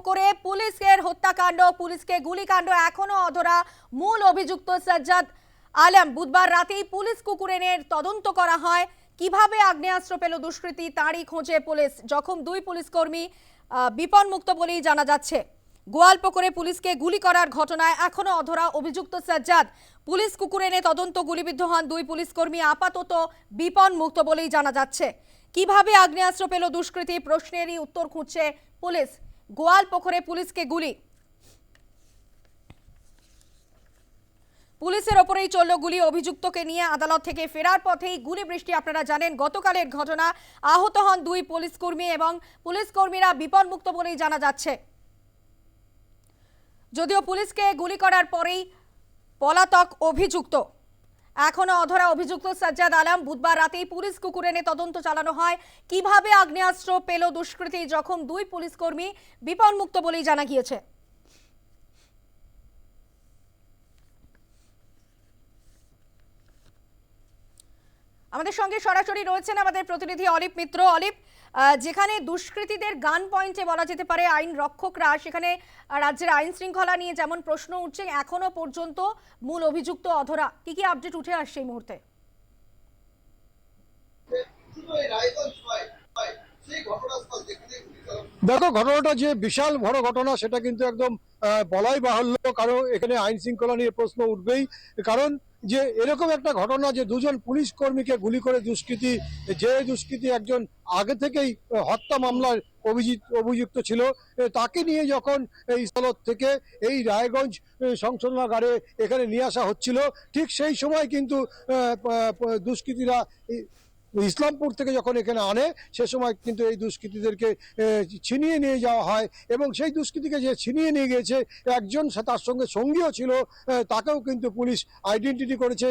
গোয়ালপুকুরে পুলিশের হত্যাকাণ্ড, পুলিশকে গুলিকাণ্ড এখনও অধরা মূল অভিযুক্ত সাজ্জাদ আলম। বুধবার রাতেই পুলিশ কুকুরেনের তদন্ত করা হয়। কীভাবে আগ্নেয়াস্ত্র পেল দুষ্কৃতী, তারই খোঁজে পুলিশ। জখম দুই পুলিশ কর্মী বিপন্মুক্ত বলেই জানা যাচ্ছে। গোয়ালপুকুরে পুলিশকে গুলি করার ঘটনায় এখনও অধরা অভিযুক্ত সাজ্জাদ। পুলিশ কুকুর এনে তদন্ত গুলিবিদ্ধ হন দুই পুলিশ কর্মী, আপাতত বিপন মুক্ত বলেই জানা যাচ্ছে। কীভাবে আগ্নেয়াস্ত্র পেল দুষ্কৃতী, প্রশ্নেরই উত্তর খুঁজছে পুলিশ। গোয়ালপুকুরে পুলিশকে গুলি। পুলিশের ওপরেই চলল গুলি। অভিযুক্তকে নিয়ে আদালত থেকে ফেরার পথেই গুলি বৃষ্টি। আপনারা জানেন, গতকালের ঘটনা, আহত হন দুই পুলিশ কর্মী এবং পুলিশ কর্মীরা বিপদমুক্ত বলেই জানা যাচ্ছে। যদিও পুলিশকে গুলি করার পরেই পলাতক অভিযুক্ত এখনও অধরা অভিযুক্ত সাজ্জাদ আলম বুধবার রাতেই পুলিশ কুকুর এনে তদন্ত চালানো হয়। কীভাবে আগ্নেয়াস্ত্র পেল দুষ্কৃতী যখন দুই পুলিশ কর্মী বিপন্মুক্ত বলেই জানা গিয়েছে। আমাদের সঙ্গে সরাসরি রয়েছেন আমাদের প্রতিনিধি অলিপ মিত্র। অলিপ যেখানে দুষ্কৃতীদের গান পয়েন্টে বলা যেতে পারে আইন রক্ষকরা, সেখানে রাজ্যের আইন শৃঙ্খলা নিয়ে যেমন প্রশ্ন উঠছে, এখনও পর্যন্ত মূল অভিযুক্ত অধরা, কি কি আপডেট উঠে আসছে এই মুহূর্তে? দেখো, ঘটনাটা যে বিশাল বড় ঘটনা, সেটা কিন্তু একদম বলাই বাহুল্য, কারণ এখানে আইন শৃঙ্খলা নিয়ে প্রশ্ন উঠবেই। কারণ যে এরকম একটা ঘটনা যে দুজন পুলিশ কর্মীকে গুলি করে দুষ্কৃতি, যে দুষ্কৃতি একজন আগে থেকেই হত্যা মামলার অভিযুক্ত অভিযুক্ত ছিল তাকে নিয়ে যখন এই স্থলত থেকে এই রায়গঞ্জ সংশোধনাগারে এখানে নিয়ে আসা হচ্ছিল, ঠিক সেই সময় কিন্তু দুষ্কৃতীরা ইসলামপুর থেকে যখন এখানে আনে, সে সময় কিন্তু এই দুষ্কৃতীদেরকে ছিনিয়ে নিয়ে যাওয়া হয় এবং সেই দুষ্কৃতীকে যে ছিনিয়ে নিয়ে গিয়েছে, একজন তার সঙ্গে সঙ্গীও ছিল তাকেও কিন্তু পুলিশ আইডেন্টিটি করেছে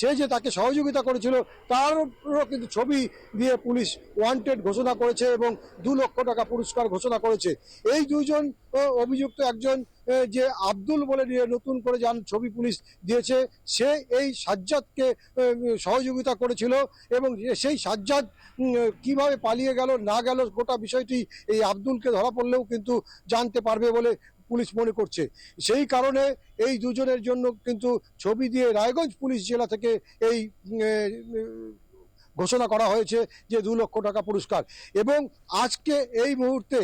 সে যে তাকে সহযোগিতা করেছিল তারও কিন্তু ছবি দিয়ে পুলিশ ওয়ান্টেড ঘোষণা করেছে এবং দু লক্ষ টাকা পুরস্কার ঘোষণা করেছে। এই দুজন অভিযুক্ত একজন যে আব্দুল বলে নিয়ে নতুন করে যান ছবি পুলিশ দিয়েছে, সে এই সাজ্জাদকে সহযোগিতা করেছিল এবং সেই সাজ্জাদ কীভাবে পালিয়ে গেল, না গেল, গোটা বিষয়টি এই আব্দুলকে ধরা পড়লেও কিন্তু জানতে পারবে বলে পুলিশ মনে করছে। সেই কারণে এই দুজনের জন্য কিন্তু ছবি দিয়ে রায়গঞ্জ পুলিশ জেলা থেকে এই ঘোষণা করা হয়েছে যে দু লক্ষ টাকা পুরস্কার। এবং আজকে এই মুহূর্তে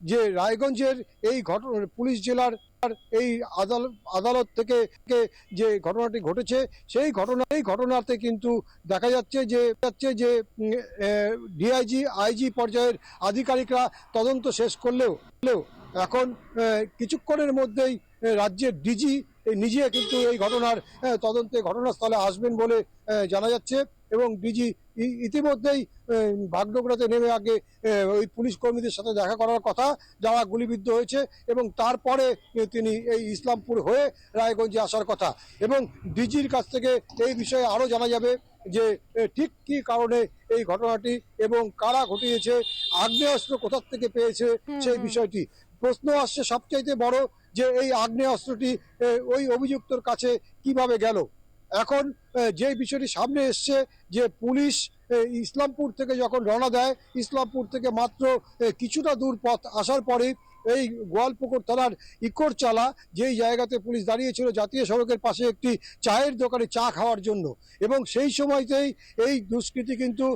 যে রায়গঞ্জের এই ঘটনা, পুলিশ জেলার এই আদালত থেকে যে ঘটনাটি ঘটেছে, সেই ঘটনা, এই ঘটনাতে কিন্তু দেখা যাচ্ছে যে যাচ্ছে যে ডিআইজি, আইজি পর্যায়ের আধিকারিকরা তদন্ত শেষ করলেও এখন কিছুক্ষণের মধ্যেই রাজ্যের ডিজি নিজে কিন্তু এই ঘটনার তদন্তে ঘটনাস্থলে আসবেন বলে জানা যাচ্ছে। এবং ডিজি ইতিমধ্যেই আহ, নেমে আগে ওই পুলিশ কর্মীদের সাথে দেখা করার কথা যারা গুলিবিদ্ধ হয়েছে এবং তারপরে তিনি এই ইসলামপুর হয়ে রায়গঞ্জে আসার কথা। এবং ডিজির কাছ থেকে এই বিষয়ে আরও জানা যাবে যে ঠিক কি কারণে এই ঘটনাটি এবং কারা ঘটিয়েছে আগ্নেয়াস্ত্র কোথা থেকে পেয়েছে সেই বিষয়টি। প্রশ্ন আসছে সবচাইতে বড় যে এই আগ্নেয়াস্ত্রটি ওই অভিযুক্তর কাছে কীভাবে গেল? এখন যে বিষয়টি সামনে এসছে যে পুলিশ ইসলামপুর থেকে যখন রওনা দেয়, ইসলামপুর থেকে মাত্র কিছুটা দূর পথ আসার পরে এই গোয়ালপুকুর থানার ইকোর চালা যেই জায়গাতে পুলিশ দাঁড়িয়েছিল জাতীয় সড়কের পাশে একটি চায়ের দোকানে চা খাওয়ার জন্য। এবং সেই সময়তেই এই দুষ্কৃতী কিন্তু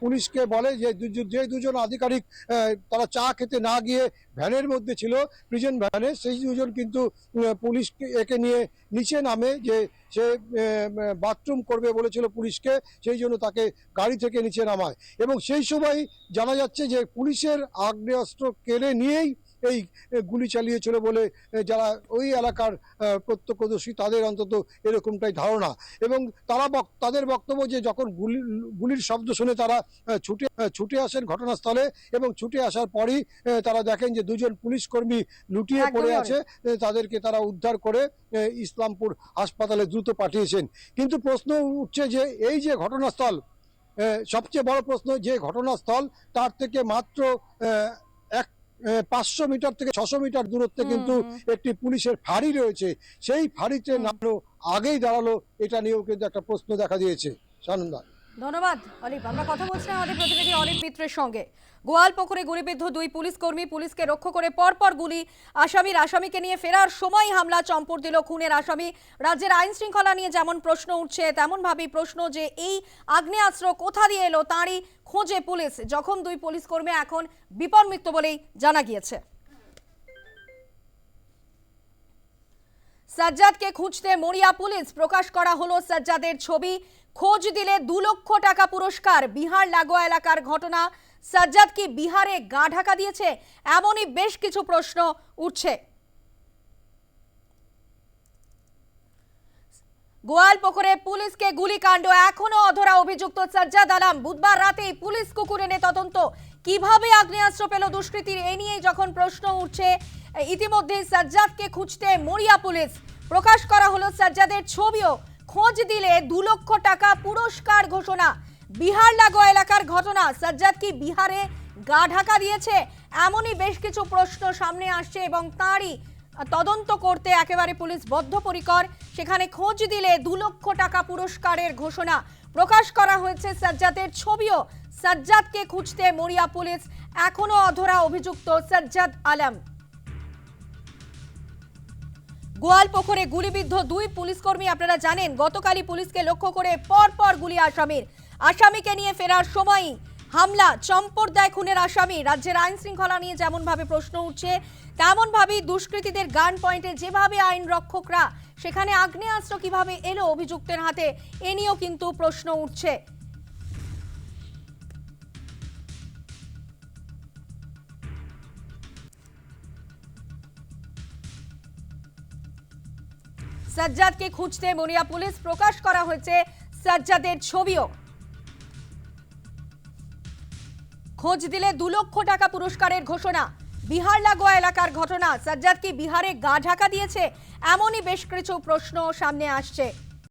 পুলিশকে বলে যে যে দুজন আধিকারিক তারা চা খেতে না গিয়ে ভ্যানের মধ্যে ছিল প্রিজন ভ্যানে সেই দুজন কিন্তু উম, পুলিশকে একে নিয়ে নিচে নামে যে সে বাথরুম করবে বলেছিল পুলিশকে সেই জন্য তাকে গাড়ি থেকে নিচে নামায়। এবং সেই সময় জানা যাচ্ছে যে পুলিশের আগ্নেয়াস্ত্র কেড়ে নিয়েই এই গুলি চালিয়েছিল বলে যারা ওই এলাকার প্রত্যক্ষদর্শী তাদের অন্তত এরকমটাই ধারণা। এবং তারা বক- তাদের বক্তব্য যে যখন গুলি গুলির শব্দ শুনে তারা ছুটে ছুটে আসেন ঘটনাস্থলে এবং ছুটে আসার পরই তারা দেখেন যে দুজন পুলিশ কর্মী লুটিয়ে পড়ে আছে তাদেরকে তারা উদ্ধার করে ইসলামপুর হাসপাতালে দ্রুত পাঠিয়েছেন। কিন্তু প্রশ্ন উঠছে যে এই যে ঘটনাস্থল সবচেয়ে বড় প্রশ্ন যে ঘটনাস্থল তার থেকে মাত্র পাঁচশো মিটার থেকে ছশো মিটার দূরত্বে কিন্তু একটি পুলিশের ফাঁড়ি রয়েছে। সেই ফাঁড়িতে। নামলো আগেই দাঁড়াল এটা নিয়েও কিন্তু একটা প্রশ্ন দেখা দিয়েছে। সানন্দা। ধন্যবাদ অলিপ আমরা কথা বলছিলাম আমাদের প্রতিনিধি অলিপ মিত্রের সঙ্গে। গোয়াল পুকুরে গুলিবিদ্ধ দুই পুলিশ কর্মী পুলিশকে রক্ষা করে পরপর গুলি আসামির আসামিকে নিয়ে ফেরার সময় হামলা চম্পট দিল খুনের আসামি। রাজ্যের আইন শৃঙ্খলা নিয়ে যেমন প্রশ্ন উঠছে তেমন ভাবেই প্রশ্ন যে এই আগ্নেয়াস্ত্র কোথা দিয়ে এলো তারই খোঁজে পুলিশ। যখন দুই পুলিশ কর্মী এখন বিপন্মিত্ত বলেই জানা গিয়েছে। সাজ্জাদকে খুঁজতে মরিয়া পুলিশ প্রকাশ করা হলো সাজ্জাদের ছবি। খোঁজ দিলে দু লক্ষ টাকা পুরস্কার। বিহার লাগোয়া এলাকার ঘটনা, সাজ্জাদ কি বিহারে গা ঢাকা দিয়েছে? এমনই বেশ কিছু প্রশ্ন উঠছে। গোয়ালপুকুরে পুলিশকে গুলিকাণ্ড। এখনও অধরা অভিযুক্ত সাজ্জাদ আলম। বুধবার রাতেই পুলিশ কুকুর এনে তদন্ত। কীভাবে আগ্নেয়াস্ত্র পেল দুষ্কৃতীর? এ নিয়েই যখন প্রশ্ন উঠছে ইতিমধ্যে সাজ্জাদকে খুঁজতে মরিয়া পুলিশ। প্রকাশ করা হলো সাজ্জাদের ছবিও। খোঁজ দিলে দু লক্ষ টাকা পুরস্কার ঘোষণা। বিহার লাগোয়া এলাকার ঘটনা। সাজ্জাদ কি বিহারে গা ঢাকা দিয়েছে? এমনই বেশ কিছু প্রশ্ন সামনে আসছে এবং তাঁরই তদন্ত করতে একেবারে পুলিশ বদ্ধপরিকর। সেখানে খোঁজ দিলে দু লক্ষ টাকা পুরস্কারের ঘোষণা প্রকাশ করা হয়েছে সাজ্জাদের ছবিও। সাজ্জাদকে খুঁজতে মরিয়া পুলিশ এখনও অধরা অভিযুক্ত সাজ্জাদ আলম। গোয়ালপুকুরে গুলিবিদ্ধ দুই পুলিশকর্মী, আপনারা জানেন, গতকালই পুলিশকে লক্ষ্য করে পর পর গুলি আসামির। আসামিকে নিয়ে ফেরার সময়ই হামলা চম্পট দেয় খুনের আসামি। রাজ্যের আইন শৃঙ্খলা নিয়ে যেমন ভাবে প্রশ্ন উঠছে তেমন ভাবেই দুষ্কৃতীদের গান পয়েন্টে যেভাবে আইন রক্ষকরা, সেখানে আগ্নেয়াস্ত্র কীভাবে এলো অভিযুক্তের হাতে, এ নিয়েও কিন্তু প্রশ্ন উঠছে। সাজ্জাদকে খুঁজতে মরিয়া পুলিশ প্রকাশ করা হয়েছে সাজ্জাদের ছবিও। খোঁজ দিলে দু লক্ষ টাকা পুরস্কারের ঘোষণা। বিহার লাগোয়া এলাকার ঘটনা। সাজ্জাদ কি বিহারে গা ঢাকা দিয়েছে? এমনই বেশ কিছু প্রশ্ন সামনে আসছে।